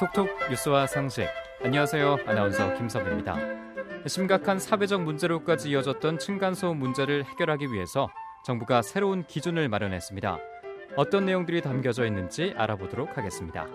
톡톡 뉴스와 상식. 안녕하세요. 아나운서 김섭입니다. 심각한 사회적 문제로까지 이어졌던 층간소음 문제를 해결하기 위해서 정부가 새로운 기준을 마련했습니다. 어떤 내용들이 담겨져 있는지 알아보도록 하겠습니다.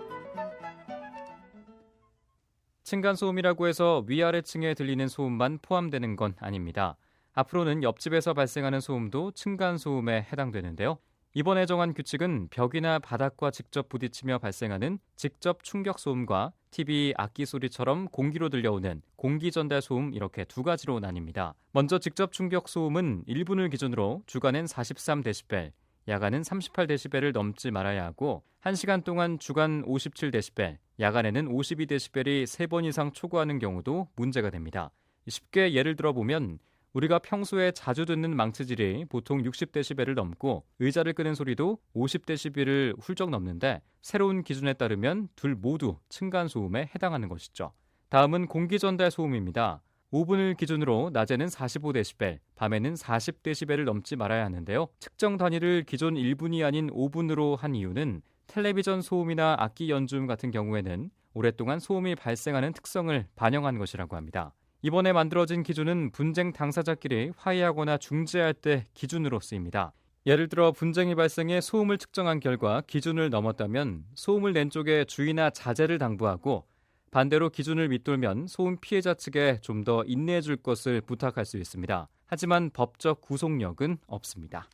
층간소음이라고 해서 위아래층에 들리는 소음만 포함되는 건 아닙니다. 앞으로는 옆집에서 발생하는 소음도 층간소음에 해당되는데요. 이번에 정한 규칙은 벽이나 바닥과 직접 부딪히며 발생하는 직접 충격 소음과 TV 악기 소리처럼 공기로 들려오는 공기 전달 소음 이렇게 두 가지로 나뉩니다. 먼저 직접 충격 소음은 1분을 기준으로 주간엔 43데시벨, 야간은 38데시벨을 넘지 말아야 하고 1시간 동안 주간 57데시벨, 야간에는 52데시벨이 3번 이상 초과하는 경우도 문제가 됩니다. 쉽게 예를 들어 보면 우리가 평소에 자주 듣는 망치질이 보통 60데시벨을 넘고 의자를 끄는 소리도 50데시벨을 훌쩍 넘는데 새로운 기준에 따르면 둘 모두 층간 소음에 해당하는 것이죠. 다음은 공기 전달 소음입니다. 5분을 기준으로 낮에는 45데시벨, 밤에는 40데시벨을 넘지 말아야 하는데요. 측정 단위를 기존 1분이 아닌 5분으로 한 이유는 텔레비전 소음이나 악기 연주음 같은 경우에는 오랫동안 소음이 발생하는 특성을 반영한 것이라고 합니다. 이번에 만들어진 기준은 분쟁 당사자끼리 화해하거나 중재할 때 기준으로 쓰입니다. 예를 들어 분쟁이 발생해 소음을 측정한 결과 기준을 넘었다면 소음을 낸 쪽에 주의나 자제를 당부하고 반대로 기준을 밑돌면 소음 피해자 측에 좀 더 인내해 줄 것을 부탁할 수 있습니다. 하지만 법적 구속력은 없습니다.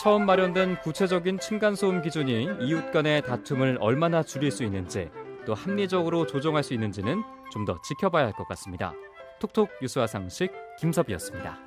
처음 마련된 구체적인 층간소음 기준이 이웃 간의 다툼을 얼마나 줄일 수 있는지 또 합리적으로 조정할 수 있는지는 좀 더 지켜봐야 할 것 같습니다. 톡톡 뉴스와 상식 김섭이었습니다.